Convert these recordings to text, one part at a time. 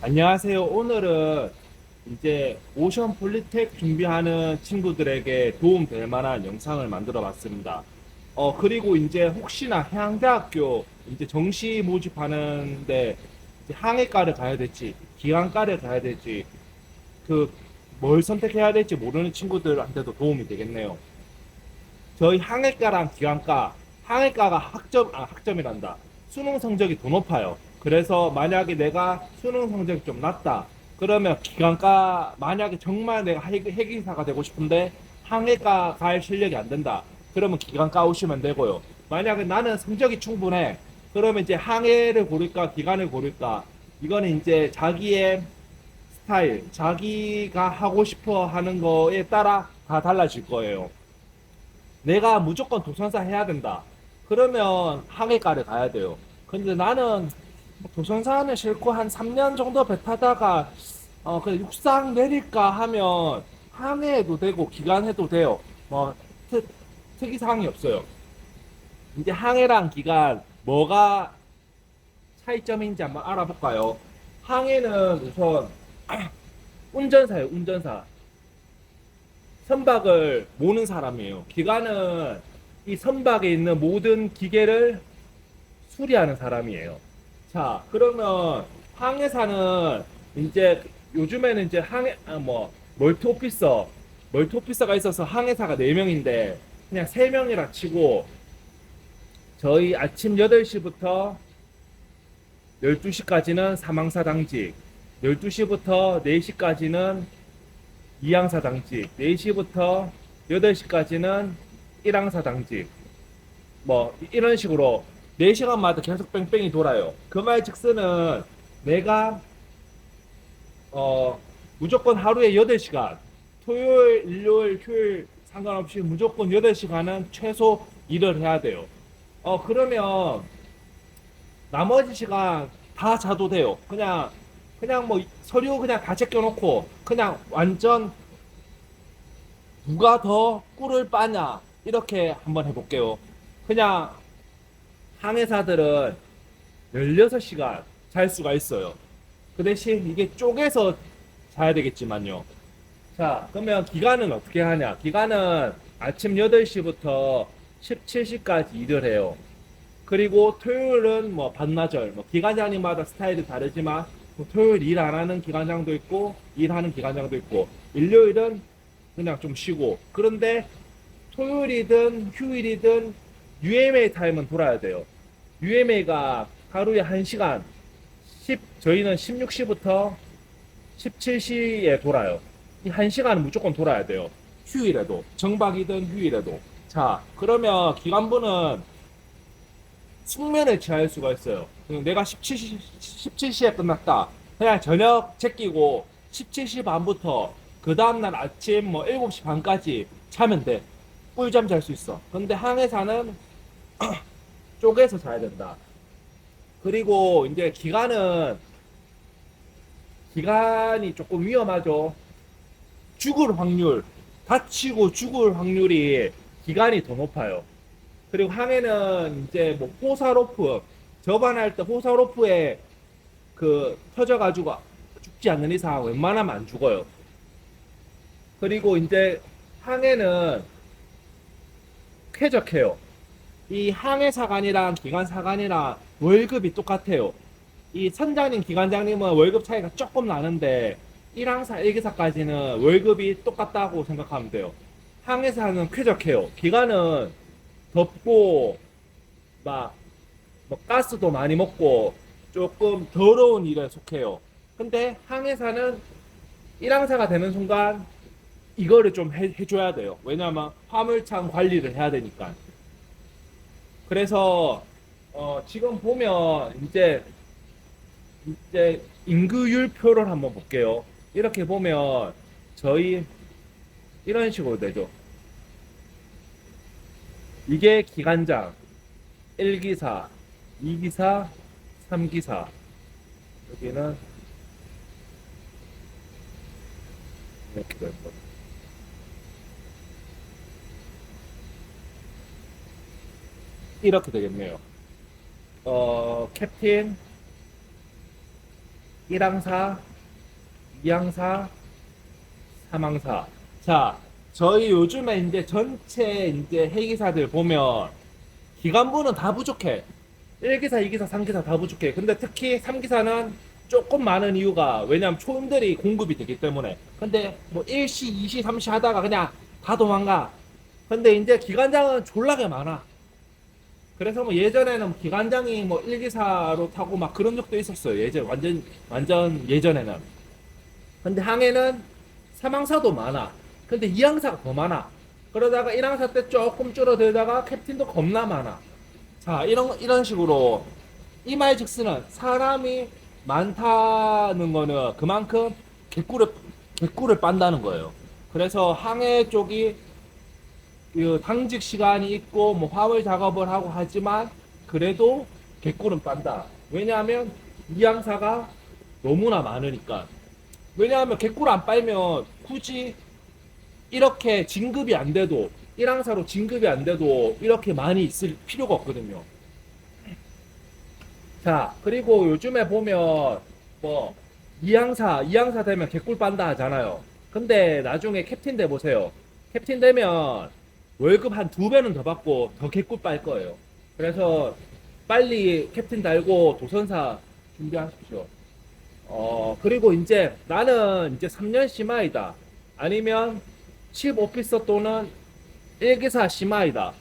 안녕하세요. 오늘은 이제 오션 폴리텍 준비하는 친구들에게 도움 될 만한 영상을 만들어 봤습니다. 어, 그리고 이제 혹시나 해양대학교 이제 정시 모집하는데 항해과를 가야 될지, 기관과를 가야 될지, 그, 뭘 선택해야 될지 모르는 친구들한테도 도움이 되겠네요. 저희 항해과랑 기관과, 항해과가 학점, 아, 학점이란다. 수능 성적이 더 높아요. 그래서 만약에 내가 수능 성적이 좀 낮다. 그러면 기관과, 만약에 정말 내가 핵- 핵인사가 되고 싶은데 항해과 갈 실력이 안 된다. 그러면 기관과 오시면 되고요. 만약에 나는 성적이 충분해. 그러면 이제 항해를 고를까, 기관을 고를까. 이거는 이제 자기의 스타일, 자기가 하고 싶어 하는 거에 따라 다 달라질 거예요. 내가 무조건 도선사 해야 된다. 그러면 항해과를 가야 돼요. 근데 나는 도선사는 싫고 한 3년 정도 배 타다가 어, 그 육상 내릴까 하면 항해해도 되고 기관해도 돼요. 뭐 특, 특이사항이 없어요. 이제 항해랑 기관 뭐가 차이점인지 한번 알아볼까요? 항해는 우선 운전사예요, 운전사. 선박을 모는 사람이에요. 기관은 이 선박에 있는 모든 기계를 수리하는 사람이에요. 자, 그러면 항해사는 이제 요즘에는 이제 항해 아, 뭐 멀티 오피서 멀티 오피서가 있어서 항해사가 4명인데 그냥 3명이라 치고 저희 아침 8시부터 12시까지는 사망사 당직 12시부터 4시까지는 이항사 당직 4시부터 8시까지는 1항사 당직. 뭐 이런 식으로 4시간마다 계속 뺑뺑이 돌아요. 그 말 즉슨은 내가 어 무조건 하루에 8시간 토요일, 일요일, 휴일 상관없이 무조건 8시간은 최소 일을 해야 돼요. 어 그러면 나머지 시간 다 자도 돼요. 그냥 그냥 뭐 서류 그냥 다 제껴놓고 그냥 완전 누가 더 꿀을 빠냐 이렇게 한번 해볼게요. 그냥 항해사들은 16시간 잘 수가 있어요. 그 대신 이게 쪼개서 자야 되겠지만요. 자, 그러면 기간은 어떻게 하냐? 기간은 아침 8시부터 17시까지 일을 해요. 그리고 토요일은 뭐 반나절, 뭐 기관장님마다 스타일이 다르지만 뭐 토요일 일 안 하는 기관장도 있고 일하는 기관장도 있고 일요일은 그냥 좀 쉬고 그런데 토요일이든 휴일이든 UMA 타임은 돌아야 돼요. UMA가 하루에 1시간 10 저희는 16시부터 17시에 돌아요. 이 1시간은 무조건 돌아야 돼요. 휴일에도 정박이든 휴일에도. 자, 그러면 기관부는 숙면을 취할 수가 있어요. 내가 17시, 17시에 끝났다. 그냥 저녁 제끼고 17시 반부터 그 다음날 아침 뭐 7시 반까지 자면 돼. 꿀잠 잘 수 있어. 근데 항해사는 쪼개서 자야 된다. 그리고 이제 기간은 기간이 조금 위험하죠. 죽을 확률, 다치고 죽을 확률이 기간이 더 높아요. 그리고 항해는 이제 뭐 호사로프 접안할 때 호사로프에 그 터져가지고 죽지 않는 이상 웬만하면 안 죽어요. 그리고 이제 항해는 쾌적해요. 이 항해 사관이랑 기관 사관이랑 월급이 똑같아요. 이 선장님, 기관장님은 월급 차이가 조금 나는데 1항사, 1기사까지는 월급이 똑같다고 생각하면 돼요. 항해사는 쾌적해요. 기관은 덥고 막, 뭐 가스도 많이 먹고 조금 더러운 일에 속해요. 근데 항해사는 1항사가 되는 순간 이거를 좀 해, 해줘야 돼요. 왜냐면 화물창 관리를 해야 되니까. 그래서 어, 지금 보면 이제 이제 임금율표를 한번 볼게요. 이렇게 보면 저희 이런 식으로 되죠. 이게 기관장 1기사, 2기사, 3기사. 여기는 이렇게 될 거예요. 이렇게 되겠네요. 어, 캡틴, 1항사, 2항사, 3항사. 자, 저희 요즘에 이제 전체 이제 회기사들 보면 기간부는 다 부족해. 1기사, 2기사, 3기사 다 부족해. 근데 특히 3기사는 조금 많은 이유가 왜냐면 초임들이 공급이 되기 때문에. 근데 뭐 1시, 2시, 3시 하다가 그냥 다 도망가. 근데 이제 기관장은 졸라게 많아. 그래서 뭐 예전에는 기관장이 뭐 1기사로 타고 막 그런 적도 있었어요. 예전 완전 완전 예전에는. 근데 항해는 3항사도 많아. 근데 2항사가 더 많아. 그러다가 1항사 때 조금 줄어들다가 캡틴도 겁나 많아. 자, 이런 이런 식으로 이 말 즉스는 사람이 많다는 거는 그만큼 개꿀을 개꿀을 빤다는 거예요. 그래서 항해 쪽이 그 당직 시간이 있고 뭐 화물 작업을 하고 하지만 그래도 개꿀은 빤다. 왜냐하면 이 항사가 너무나 많으니까. 왜냐하면 개꿀 안 빨면 굳이 이렇게 진급이 안 돼도 1항사로 진급이 안 돼도 이렇게 많이 있을 필요가 없거든요. 자, 그리고 요즘에 보면 뭐 2항사, 2항사 되면 개꿀 빤다 하잖아요. 근데 나중에 캡틴 돼 보세요. 캡틴 되면 월급 한 두 배는 더 받고 더 개꿀 빨 거예요. 그래서 빨리 캡틴 달고 도선사 준비하십시오. 어, 그리고 이제 나는 이제 3년 심화이다. 아니면 15피서 또는 1기사 심화이다.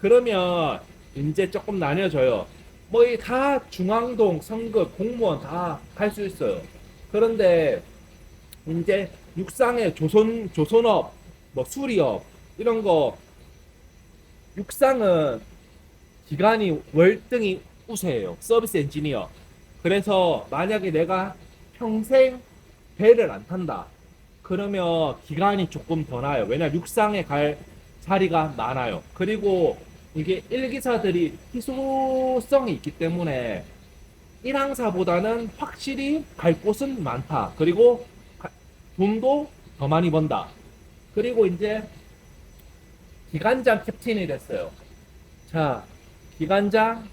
그러면 이제 조금 나뉘어져요. 뭐 이 다 중앙동, 성급, 공무원 다갈수 있어요. 그런데 이제 육상의 조선 조선업, 뭐 수리업 이런 거 육상은 기간이 월등히 우세해요. 서비스 엔지니어. 그래서 만약에 내가 평생 배를 안 탄다. 그러면 기간이 조금 더 나요. 왜냐 육상에 갈 자리가 많아요. 그리고 이게 일기사들이 희소성이 있기 때문에 1항사보다는 확실히 갈 곳은 많다. 그리고 가- 돈도 더 많이 번다. 그리고 이제 기관장 캡틴이 됐어요. 자, 기관장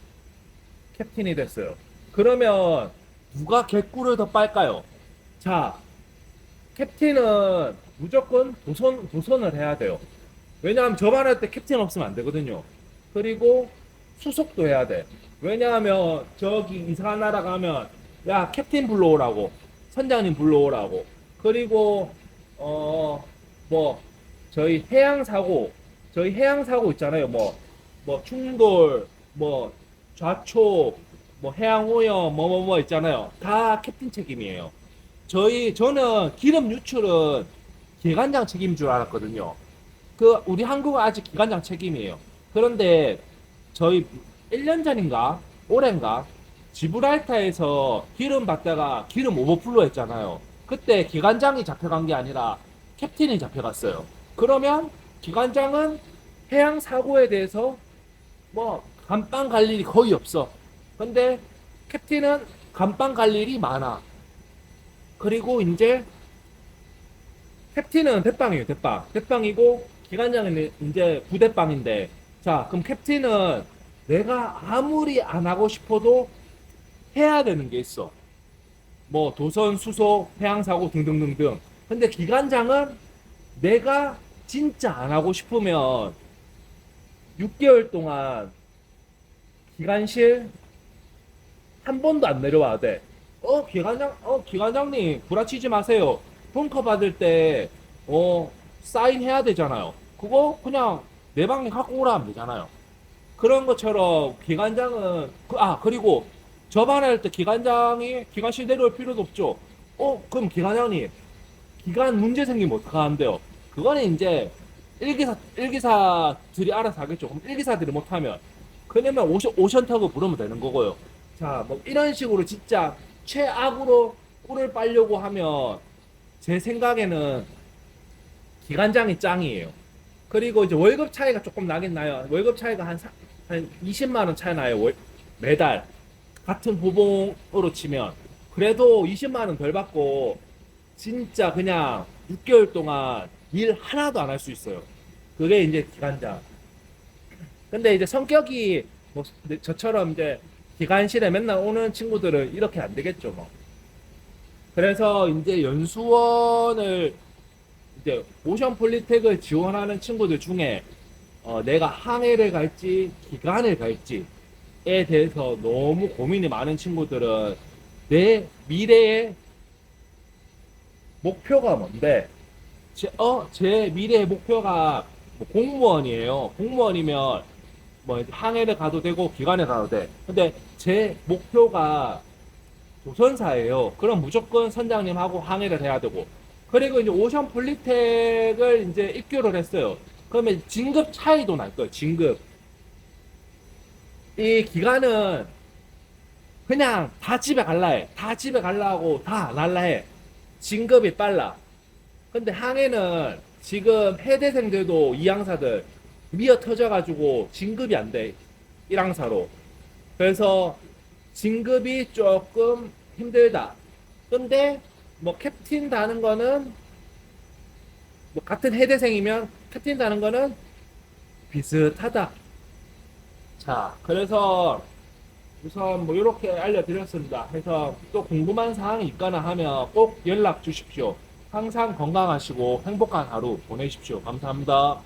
캡틴이 됐어요. 그러면 누가 개꿀을 더 빨까요? 자, 캡틴은 무조건 도선, 도선을 해야 돼요. 왜냐하면 저만 할 때 캡틴 없으면 안 되거든요. 그리고 수속도 해야 돼. 왜냐하면 저기 이상한 나라 가면 야 캡틴 불러오라고 선장님 불러오라고 그리고 어 뭐 저희 해양 사고 저희 해양 사고 있잖아요. 뭐 뭐 충돌 뭐 좌초 뭐 해양 오염 뭐 뭐 뭐 있잖아요. 다 캡틴 책임이에요. 저희 저는 기름 유출은 기관장 책임 줄 알았거든요. 그 우리 한국은 아직 기관장 책임이에요. 그런데 저희 1년 전인가 올해인가 지브랄타에서 기름 받다가 기름 오버플로 했잖아요. 그때 기관장이 잡혀간 게 아니라 캡틴이 잡혀갔어요. 그러면 기관장은 해양 사고에 대해서 뭐 감빵 갈 일이 거의 없어. 근데 캡틴은 감빵 갈 일이 많아. 그리고 이제 캡틴은 대빵이에요, 대빵. 대빵이고 기관장은 이제 부대빵인데 자, 그럼 캡틴은 내가 아무리 안 하고 싶어도 해야 되는 게 있어. 뭐 도선, 수소, 해양 사고 등등등등. 근데 기관장은 내가 진짜 안 하고 싶으면 6개월 동안 기관실 한 번도 안 내려와야 돼. 어, 기관장, 어, 기관장님, 구라치지 마세요. 벙커 받을 때, 어, 사인해야 되잖아요. 그거 그냥 내 방에 갖고 오라 하면 되잖아요. 그런 것처럼 기관장은, 그, 아, 그리고 저반할 때 기관장이 기관실 내려올 필요도 없죠. 어, 그럼 기관장님, 기관 문제 생기면 어떡하는데요? 그거는 이제 일기사, 일기사들이 알아서 하겠죠. 그럼 일기사들이 못하면, 그러면 오션, 오션타고 부르면 되는 거고요. 자, 뭐 이런 식으로 진짜 최악으로 꿀을 빨려고 하면 제 생각에는 기관장이 짱이에요. 그리고 이제 월급 차이가 조금 나긴 나요. 월급 차이가 한, 사- 한 20만 원 차이 나요. 월- 매달 같은 호봉으로 치면 그래도 20만 원 덜 받고 진짜 그냥 6개월 동안 일 하나도 안 할 수 있어요. 그게 이제 기관장. 근데 이제 성격이 뭐 저처럼 이제 기관실에 맨날 오는 친구들은 이렇게 안 되겠죠, 뭐. 그래서 이제 연수원을 이제 오션 폴리텍을 지원하는 친구들 중에 어, 내가 항해를 갈지 기간을 갈지에 대해서 너무 고민이 많은 친구들은 내 미래의 목표가 뭔데? 제, 어, 제 미래의 목표가 뭐 공무원이에요. 공무원이면 뭐 항해를 가도 되고 기간에 가도 돼. 근데 제 목표가 조선사예요. 그럼 무조건 선장님하고 항해를 해야 되고. 그리고 이제 오션 폴리텍을 이제 입교를 했어요. 그러면 진급 차이도 날 거예요. 진급. 이 기간은 그냥 다 집에 갈라 해. 다 집에 갈라 하고 다안 할라 해. 진급이 빨라. 근데 항해는 지금 해대생들도 이항사들 미어 터져가지고 진급이 안 돼. 1항사로. 그래서 진급이 조금 힘들다. 근데 뭐 캡틴 다는 거는 뭐 같은 해대생이면 캡틴 다는 거는 비슷하다. 자, 그래서 우선 뭐 이렇게 알려드렸습니다. 해서 또 궁금한 사항이 있거나 하면 꼭 연락 주십시오. 항상 건강하시고 행복한 하루 보내십시오. 감사합니다.